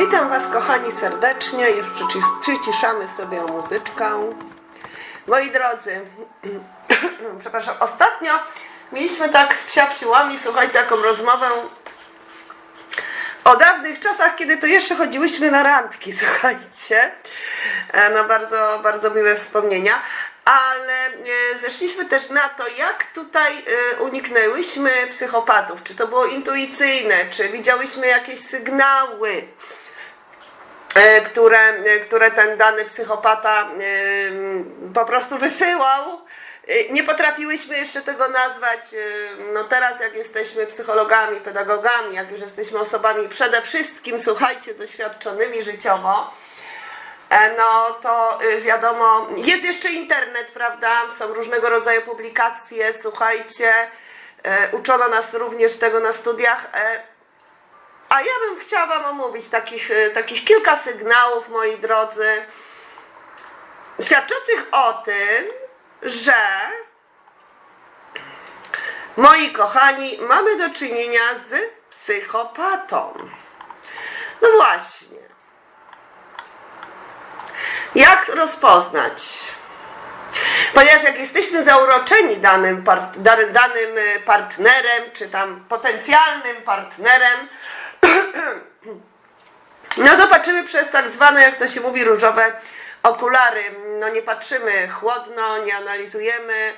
Witam Was kochani serdecznie, już przycis- przyciszamy sobie muzyczkę. Moi drodzy, przepraszam, ostatnio mieliśmy tak z psiapsiłami, słuchajcie, taką rozmowę o dawnych czasach, kiedy to jeszcze chodziłyśmy na randki, słuchajcie. E, No bardzo, bardzo miłe wspomnienia. Ale e, zeszliśmy też na to, jak tutaj e, uniknęłyśmy psychopatów. Czy to było intuicyjne, czy widziałyśmy jakieś sygnały, które, e, które ten dany psychopata e, po prostu wysyłał. E, Nie potrafiłyśmy jeszcze tego nazwać. e, No teraz, jak jesteśmy psychologami, pedagogami, jak już jesteśmy osobami przede wszystkim, słuchajcie, doświadczonymi życiowo, e, no to wiadomo, jest jeszcze internet, prawda? Są różnego rodzaju publikacje, słuchajcie, e, uczono nas również tego na studiach. E, A ja bym chciała Wam omówić takich, e, takich kilka sygnałów, moi drodzy, świadczących o tym, że moi kochani, mamy do czynienia z psychopatą. No właśnie. Jak rozpoznać? Ponieważ jak jesteśmy zauroczeni danym, part, da- danym y, partnerem, czy tam potencjalnym partnerem, no to patrzymy przez tak zwane, jak to się mówi, różowe okulary. No nie patrzymy chłodno, nie analizujemy,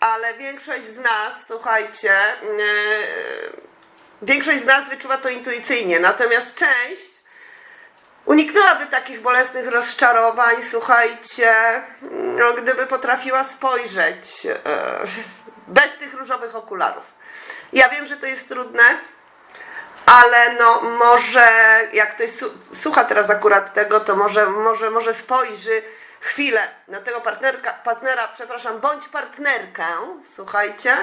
ale większość z nas, słuchajcie, yy, większość z nas wyczuwa to intuicyjnie, natomiast część uniknęłaby takich bolesnych rozczarowań, słuchajcie, no, gdyby potrafiła spojrzeć e, bez tych różowych okularów. Ja wiem, że to jest trudne, ale no może jak ktoś słucha teraz akurat tego, to może, może, może spojrzy chwilę na tego partnerka, partnera, przepraszam, bądź partnerkę, słuchajcie,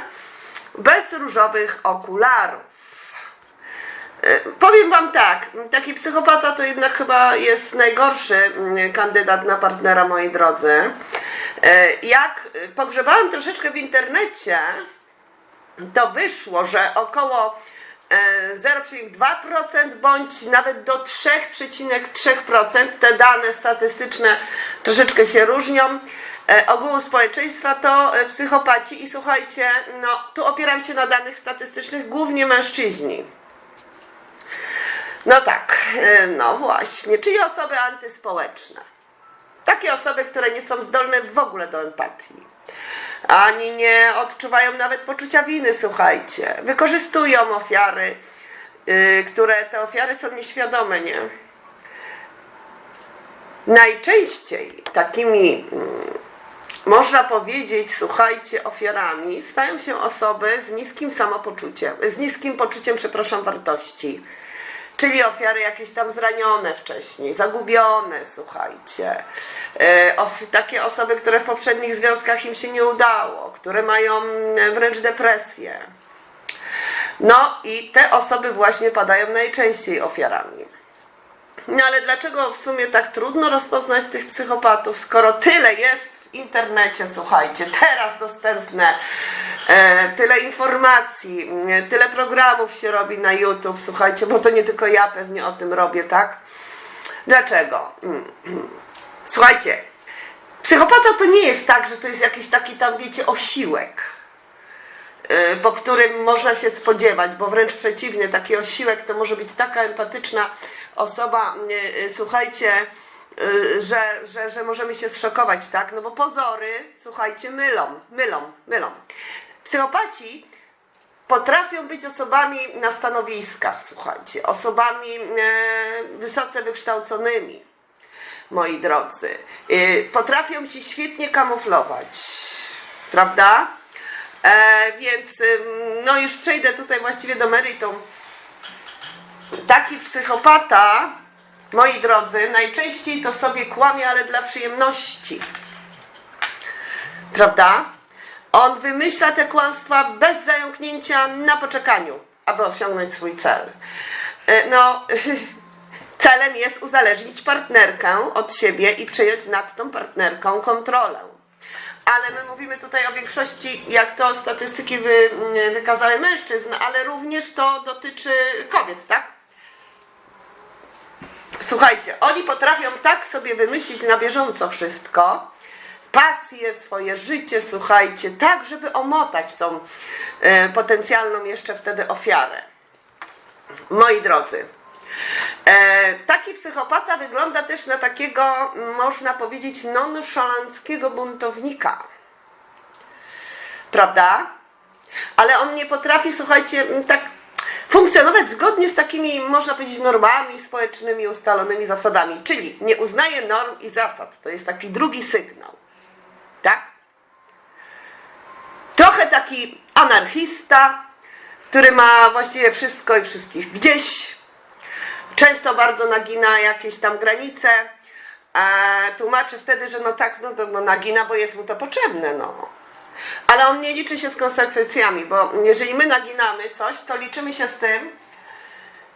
bez różowych okularów. E, Powiem Wam tak, taki psychopata to jednak chyba jest najgorszy mm, kandydat na partnera, moi drodzy. E, Jak pogrzebałam troszeczkę w internecie, to wyszło, że około 0,2% bądź nawet do 3,3% te dane statystyczne troszeczkę się różnią. E, Ogółu społeczeństwa to e, psychopaci i słuchajcie, no tu opieram się na danych statystycznych, głównie mężczyźni. No tak, e, no właśnie, czyli osoby antyspołeczne. Takie osoby, które nie są zdolne w ogóle do empatii. Ani nie odczuwają nawet poczucia winy, słuchajcie. Wykorzystują ofiary, yy, które te ofiary są nieświadome, nie? Najczęściej takimi, mm, można powiedzieć, słuchajcie, ofiarami stają się osoby z niskim samopoczuciem, z niskim poczuciem, przepraszam, wartości. Czyli ofiary jakieś tam zranione wcześniej, zagubione, słuchajcie. E, takie osoby, które w poprzednich związkach im się nie udało, które mają mm, wręcz depresję. No i te osoby właśnie padają najczęściej ofiarami. No ale dlaczego w sumie tak trudno rozpoznać tych psychopatów, skoro tyle jest w internecie, słuchajcie, teraz dostępne, e, tyle informacji, e, tyle programów się robi na YouTube, słuchajcie, bo to nie tylko ja pewnie o tym robię, tak? Dlaczego? Mm, mm. Słuchajcie, psychopata to nie jest tak, że to jest jakiś taki tam, wiecie, osiłek y, po którym można się spodziewać, bo wręcz przeciwnie, taki osiłek to może być taka empatyczna osoba, y, y, słuchajcie, że, że, że możemy się zszokować, tak? No bo pozory, słuchajcie, mylą, mylą, mylą. Psychopaci potrafią być osobami na stanowiskach, słuchajcie, osobami e, wysoce wykształconymi, moi drodzy. Y, potrafią się świetnie kamuflować, prawda? E, więc no już przejdę tutaj właściwie do meritum. Taki psychopata, moi drodzy, najczęściej to sobie kłamie, ale dla przyjemności. Prawda? On wymyśla te kłamstwa bez zająknięcia na poczekaniu, aby osiągnąć swój cel. E, No, celem jest uzależnić partnerkę od siebie i przejąć nad tą partnerką kontrolę. Ale my mówimy tutaj o większości, jak to statystyki wy, mm, wykazały mężczyzn, ale również to dotyczy kobiet, tak? Słuchajcie, oni potrafią tak sobie wymyślić na bieżąco wszystko, pasję, swoje życie, słuchajcie, tak, żeby omotać tą e, potencjalną jeszcze wtedy ofiarę. Moi drodzy, e, taki psychopata wygląda też na takiego, można powiedzieć, nonszalanckiego buntownika. Prawda? Ale on nie potrafi, słuchajcie, tak funkcjonować zgodnie z takimi, można powiedzieć, normami społecznymi, ustalonymi zasadami. Czyli nie uznaje norm i zasad. To jest taki drugi sygnał. Tak? Trochę taki anarchista, który ma właściwie wszystko i wszystkich gdzieś. Często bardzo nagina jakieś tam granice. E, tłumaczy wtedy, że no tak, no, no nagina, bo jest mu to potrzebne, no. Ale on nie liczy się z konsekwencjami, bo jeżeli my naginamy coś, to liczymy się z tym,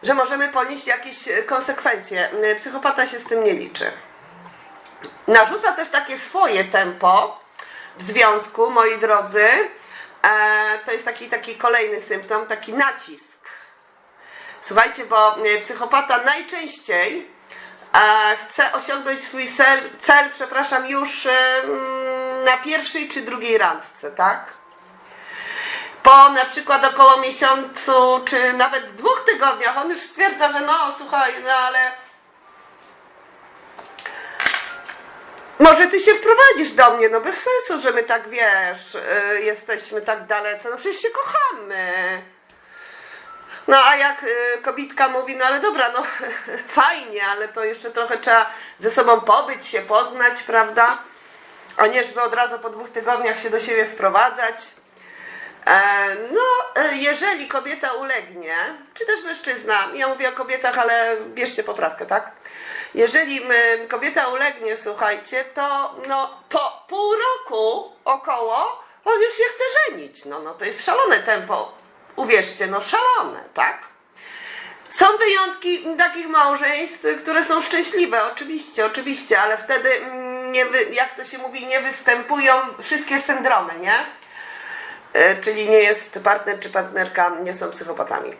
że możemy ponieść jakieś konsekwencje. Psychopata się z tym nie liczy. Narzuca też takie swoje tempo w związku, moi drodzy. E, to jest taki, taki kolejny symptom, taki nacisk. Słuchajcie, bo e, psychopata najczęściej e, chce osiągnąć swój cel, cel przepraszam, już e, mm, na pierwszej czy drugiej randce, tak? Po na przykład około miesiącu, czy nawet dwóch tygodniach on już stwierdza, że no słuchaj, no ale może ty się wprowadzisz do mnie, no bez sensu, że my tak wiesz, y, jesteśmy tak dalece, no przecież się kochamy. No a jak y, kobitka mówi, no ale dobra, no fajnie, ale to jeszcze trochę trzeba ze sobą pobyć, się poznać, prawda? A nie, żeby od razu po dwóch tygodniach się do siebie wprowadzać. E, No, e, jeżeli kobieta ulegnie, czy też mężczyzna, ja mówię o kobietach, ale bierzcie poprawkę, tak? Jeżeli kobieta ulegnie, słuchajcie, to no, po pół roku około on już się chce żenić. No, no to jest szalone tempo. Uwierzcie, no szalone, tak? Są wyjątki takich małżeństw, które są szczęśliwe, oczywiście, oczywiście, ale wtedy, mm, nie jak to się mówi, nie występują wszystkie syndromy, nie? E, Czyli nie jest partner czy partnerka, nie są psychopatami.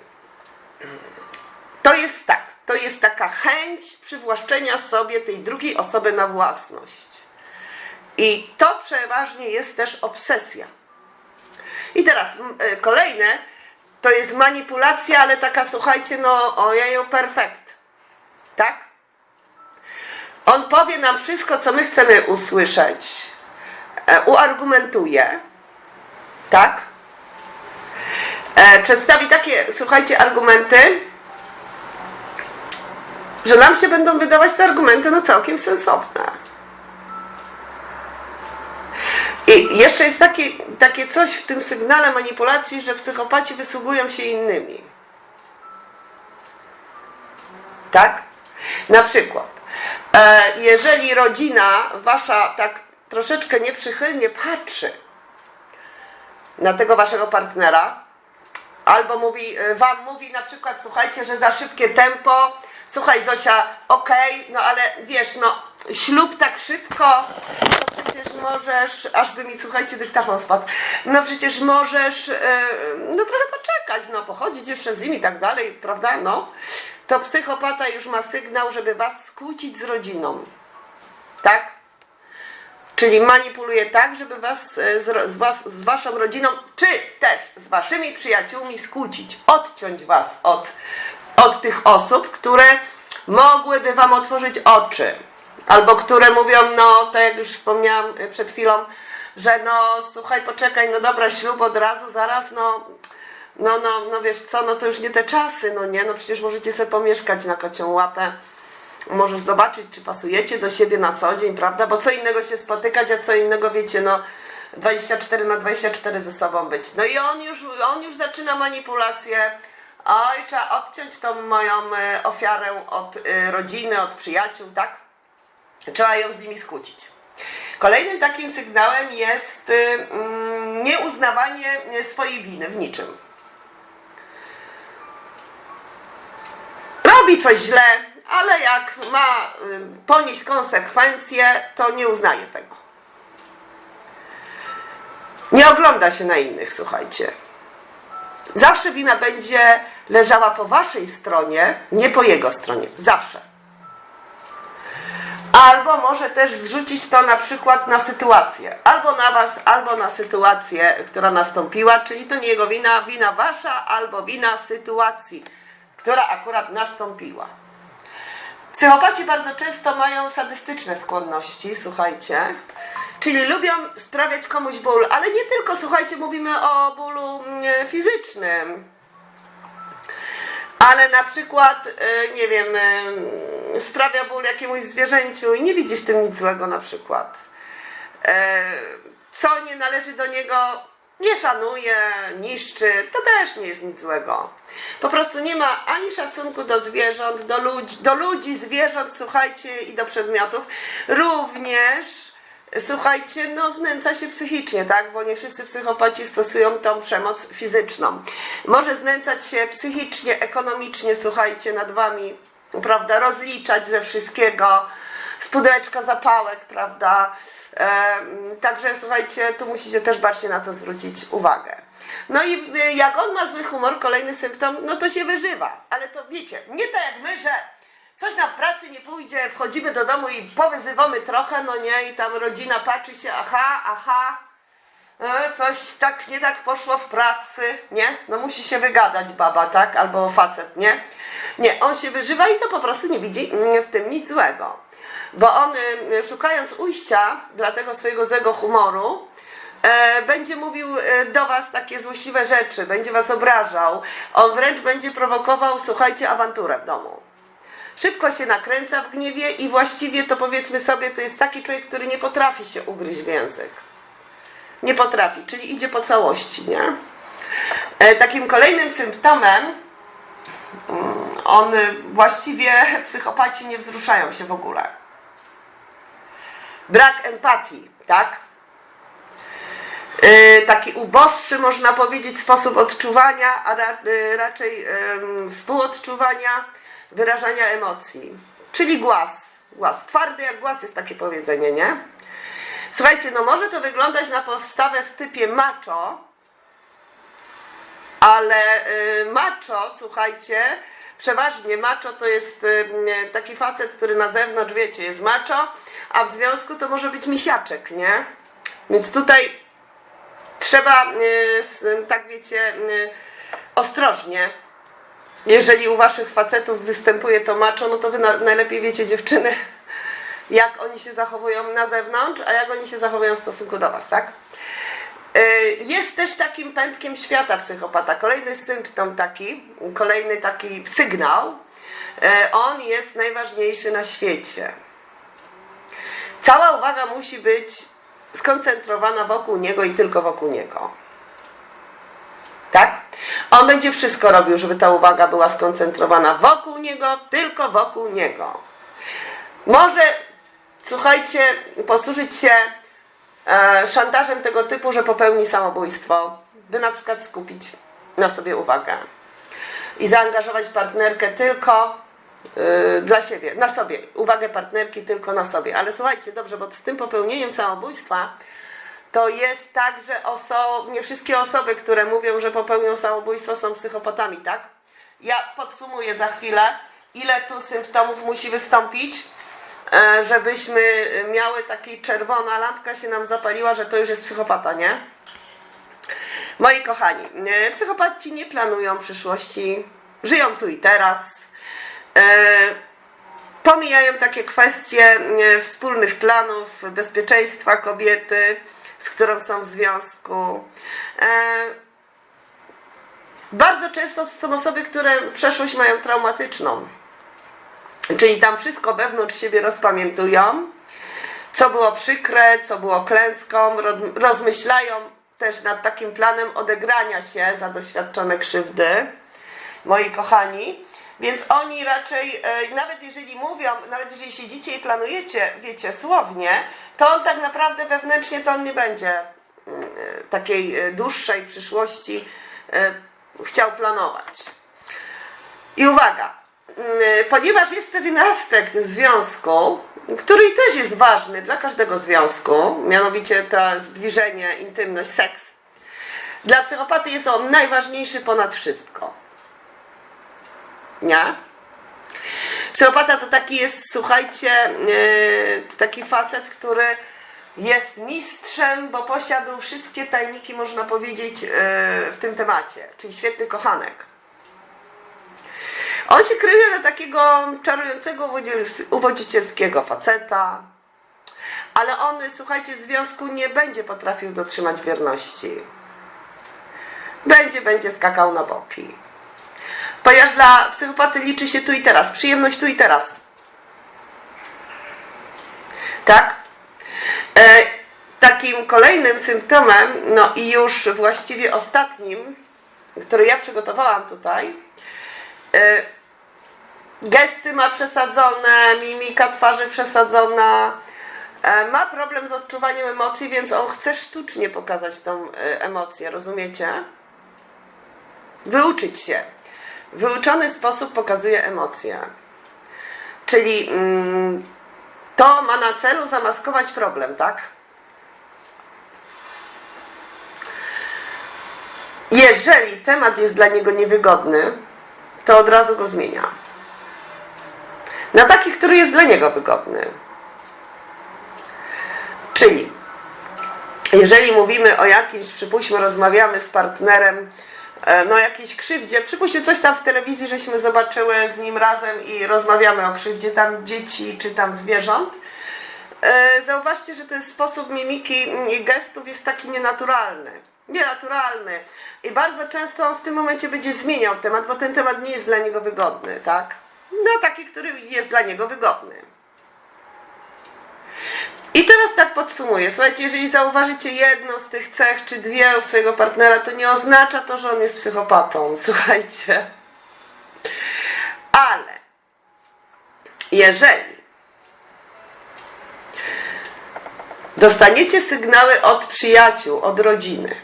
To jest tak, to jest taka chęć przywłaszczenia sobie tej drugiej osoby na własność. I to przeważnie jest też obsesja. I teraz e, kolejne to jest manipulacja, ale taka słuchajcie, no ojeju, perfekt. Tak? On powie nam wszystko, co my chcemy usłyszeć, e, uargumentuje, tak? E, przedstawi takie, słuchajcie, argumenty, że nam się będą wydawać te argumenty no całkiem sensowne. I jeszcze jest takie, takie coś w tym sygnale manipulacji, że psychopaci wysługują się innymi. Tak? Na przykład, e, jeżeli rodzina wasza tak troszeczkę nieprzychylnie patrzy na tego waszego partnera, albo mówi, e, wam mówi na przykład, słuchajcie, że za szybkie tempo, słuchaj Zosia, okej, no ale wiesz, no ślub tak szybko, to przecież możesz, aż by mi, słuchajcie, dyktafon spadł, no przecież możesz, e, no trochę poczekać, no pochodzić jeszcze z nimi i tak dalej, prawda, no. To psychopata już ma sygnał, żeby was skłócić z rodziną, tak? Czyli manipuluje tak, żeby was e, z, z, was z waszą rodziną, czy też z waszymi przyjaciółmi skłócić, odciąć was od, od tych osób, które mogłyby wam otworzyć oczy. Albo które mówią, no tak jak już wspomniałam e, przed chwilą, że no słuchaj, poczekaj, no dobra, ślub od razu, zaraz, no no, no, no wiesz co, no to już nie te czasy, no nie, no przecież możecie sobie pomieszkać na kocią łapę możesz zobaczyć, czy pasujecie do siebie na co dzień, prawda? Bo co innego się spotykać, a co innego wiecie, no 24 na 24 ze sobą być. No i on już, on już zaczyna manipulację. Oj, trzeba odciąć tą moją e, ofiarę od e, rodziny, od przyjaciół, tak? Trzeba ją z nimi skłócić. Kolejnym takim sygnałem jest y, mm, nieuznawanie e, swojej winy w niczym. robi coś źle, ale jak ma y, ponieść konsekwencje, to nie uznaje tego. Nie ogląda się na innych, słuchajcie. Zawsze wina będzie leżała po waszej stronie, nie po jego stronie. Zawsze. Albo może też zrzucić to na przykład na sytuację. Albo na was, albo na sytuację, która nastąpiła, czyli to nie jego wina, wina wasza, albo wina sytuacji, która akurat nastąpiła. Psychopaci bardzo często mają sadystyczne skłonności, słuchajcie. Czyli lubią sprawiać komuś ból, ale nie tylko, słuchajcie, mówimy o bólu mm, fizycznym. Ale na przykład, e, nie wiem, e, sprawia ból jakiemuś zwierzęciu i nie widzi w tym nic złego na przykład. E, Co nie należy do niego, nie szanuje, niszczy, to też nie jest nic złego. Po prostu nie ma ani szacunku do zwierząt, do ludzi, do ludzi zwierząt, słuchajcie, i do przedmiotów. Również słuchajcie, no znęca się psychicznie, tak? Bo nie wszyscy psychopaci stosują tą przemoc fizyczną. Może znęcać się psychicznie, ekonomicznie, słuchajcie, nad wami, prawda? Rozliczać ze wszystkiego, z pudełeczka zapałek, prawda? Także słuchajcie, tu musicie też bardziej na to zwrócić uwagę. No i y, jak on ma zły humor, kolejny symptom, no to się wyżywa. Ale to wiecie, nie tak jak my, że coś nam w pracy nie pójdzie, wchodzimy do domu i powyzywamy trochę, no nie, i tam rodzina patrzy się, aha, aha, e, coś tak nie tak poszło w pracy, nie? No musi się wygadać baba, tak? Albo facet, nie? Nie, on się wyżywa i to po prostu nie widzi mm, w tym nic złego. Bo on y, szukając ujścia dla tego swojego złego humoru, e, będzie mówił e, do was takie złośliwe rzeczy, będzie was obrażał. On wręcz będzie prowokował, słuchajcie, awanturę w domu szybko się nakręca w gniewie i właściwie to powiedzmy sobie, to jest taki człowiek, który nie potrafi się ugryźć w język. Nie potrafi, czyli idzie po całości, nie? E, takim kolejnym symptomem, mm, on y, właściwie psychopaci nie wzruszają się w ogóle. Brak empatii, tak? E, taki uboższy, można powiedzieć, sposób odczuwania, a ra, y, raczej współodczuwania, wyrażania emocji. Czyli głaz. Głaz. Twardy jak głaz jest takie powiedzenie, nie? Słuchajcie, no może to wyglądać na powstawę w typie macho, ale y, macho, słuchajcie, przeważnie macho to jest y, taki facet, który na zewnątrz, wiecie, jest macho, a w związku to może być misiaczek, nie? Więc tutaj trzeba, y, tak wiecie, y, ostrożnie. Jeżeli u waszych facetów występuje to macho, no to wy na, najlepiej wiecie dziewczyny, jak oni się zachowują na zewnątrz, a jak oni się zachowują w stosunku do was, tak? Y, Jest też takim pępkiem świata psychopata. Kolejny symptom taki, kolejny taki sygnał. y, On jest najważniejszy na świecie. Cała uwaga musi być skoncentrowana wokół niego i tylko wokół niego. Tak? On będzie wszystko robił, żeby ta uwaga była skoncentrowana wokół niego, tylko wokół niego. Może, słuchajcie, posłużyć się e, szantażem tego typu, że popełni samobójstwo, by na przykład skupić na sobie uwagę i zaangażować partnerkę tylko y, dla siebie, na sobie. Uwagę partnerki tylko na sobie. Ale słuchajcie, dobrze, bo z tym popełnieniem samobójstwa to jest tak, że oso- nie wszystkie osoby, które mówią, że popełnią samobójstwo są psychopatami, tak? Ja podsumuję za chwilę, ile tu symptomów musi wystąpić, e, żebyśmy miały taki czerwona lampka się nam zapaliła, że to już jest psychopata, nie? Moi kochani, e, psychopaci nie planują przyszłości, żyją tu i teraz. E, Pomijają takie kwestie e, wspólnych planów, bezpieczeństwa kobiety, z którą są w związku. E, Bardzo często to są osoby, które przeszłość mają traumatyczną. Czyli tam wszystko wewnątrz siebie rozpamiętują, co było przykre, co było klęską, ro- rozmyślają też nad takim planem odegrania się za doświadczone krzywdy, moi kochani. Więc oni raczej, e, nawet jeżeli mówią, nawet jeżeli siedzicie i planujecie, wiecie, słownie, to on tak naprawdę wewnętrznie to on nie będzie mm, e, takiej e, dłuższej przyszłości chciał planować. I uwaga, ponieważ jest pewien aspekt związku, który też jest ważny dla każdego związku, mianowicie to zbliżenie, intymność, seks. Dla psychopaty jest on najważniejszy ponad wszystko. Nie? Psychopata to taki jest, słuchajcie, yy, taki facet, który jest mistrzem, bo posiadł wszystkie tajniki, można powiedzieć, yy, w tym temacie, czyli świetny kochanek. On się kryje na takiego czarującego uwodzicielskiego faceta, ale on, słuchajcie, w związku nie będzie potrafił dotrzymać wierności. Będzie, będzie skakał na boki. Ponieważ dla psychopaty liczy się tu i teraz, przyjemność tu i teraz. Tak? E, takim kolejnym symptomem, no i już właściwie ostatnim, który ja przygotowałam tutaj, e, gesty ma przesadzone, mimika twarzy przesadzona, e, ma problem z odczuwaniem emocji, więc on chce sztucznie pokazać tą e, emocję, rozumiecie? Wyuczyć się. Wyuczony sposób pokazuje emocje. Czyli mm, to ma na celu zamaskować problem, tak? Jeżeli temat jest dla niego niewygodny, to od razu go zmienia. Na taki, który jest dla niego wygodny. Czyli, jeżeli mówimy o jakimś, przypuśćmy, rozmawiamy z partnerem, e, no jakiejś krzywdzie, przypuśćmy coś tam w telewizji, żeśmy zobaczyły z nim razem i rozmawiamy o krzywdzie tam dzieci czy tam zwierząt, e, zauważcie, że ten sposób mimiki i gestów jest taki nienaturalny. Nienaturalny. I bardzo często on w tym momencie będzie zmieniał temat, bo ten temat nie jest dla niego wygodny, tak? No taki, który jest dla niego wygodny. I teraz tak podsumuję. Słuchajcie, jeżeli zauważycie jedną z tych cech, czy dwie u swojego partnera, to nie oznacza to, że on jest psychopatą. Słuchajcie. Ale jeżeli dostaniecie sygnały od przyjaciół, od rodziny,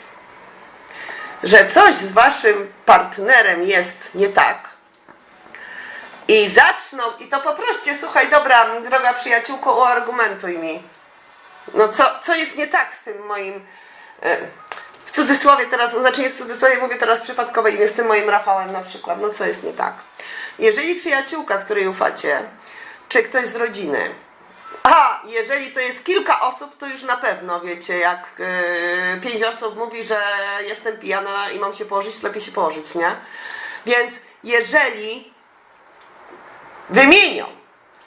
że coś z waszym partnerem jest nie tak, i zaczną, i to poproście, słuchaj, dobra, droga przyjaciółko, uargumentuj mi. No co, co jest nie tak z tym moim, e, w cudzysłowie teraz, znaczy nie w cudzysłowie, mówię teraz przypadkowe imię, z tym moim Rafałem na przykład, no co jest nie tak. Jeżeli przyjaciółka, której ufacie, czy ktoś z rodziny, a jeżeli to jest kilka osób, to już na pewno wiecie, jak yy, pięć osób mówi, że jestem pijana i mam się położyć, lepiej się położyć, nie? Więc jeżeli wymienią,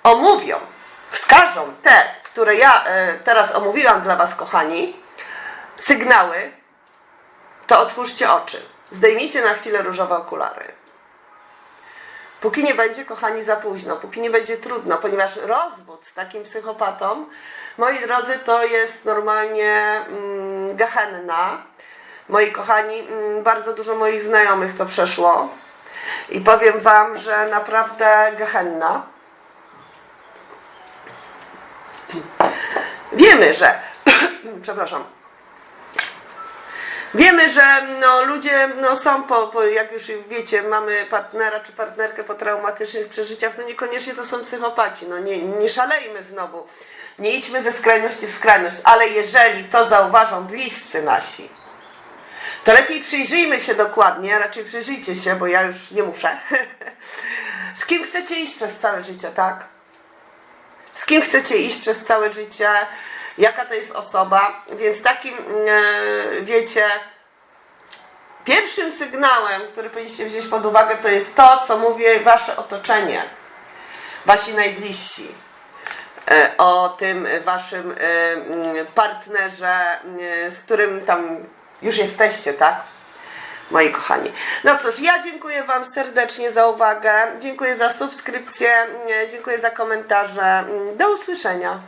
omówią, wskażą te, które ja e, teraz omówiłam dla Was, kochani, sygnały, to otwórzcie oczy. Zdejmijcie na chwilę różowe okulary. Póki nie będzie, kochani, za późno, póki nie będzie trudno, ponieważ rozwód z takim psychopatą, moi drodzy, to jest normalnie mm, gehenna. Moi kochani, mm, bardzo dużo moich znajomych to przeszło. I powiem Wam, że naprawdę gehenna. Wiemy, że. Przepraszam. Wiemy, że no, ludzie no, są po, po, jak już wiecie, mamy partnera czy partnerkę po traumatycznych przeżyciach, no niekoniecznie to są psychopaci. No nie, nie szalejmy znowu. Nie idźmy ze skrajności w skrajność, ale jeżeli to zauważą bliscy nasi, to lepiej przyjrzyjmy się dokładnie, a raczej przyjrzyjcie się, bo ja już nie muszę. Z kim chcecie iść przez całe życie, tak? Z kim chcecie iść przez całe życie? Jaka to jest osoba? Więc takim, e, wiecie, pierwszym sygnałem, który powinniście wziąć pod uwagę, to jest to, co mówi wasze otoczenie, wasi najbliżsi e, o tym waszym e, partnerze, z którym tam już jesteście, tak? Moi kochani. No cóż, ja dziękuję Wam serdecznie za uwagę. Dziękuję za subskrypcję, dziękuję za komentarze. Do usłyszenia.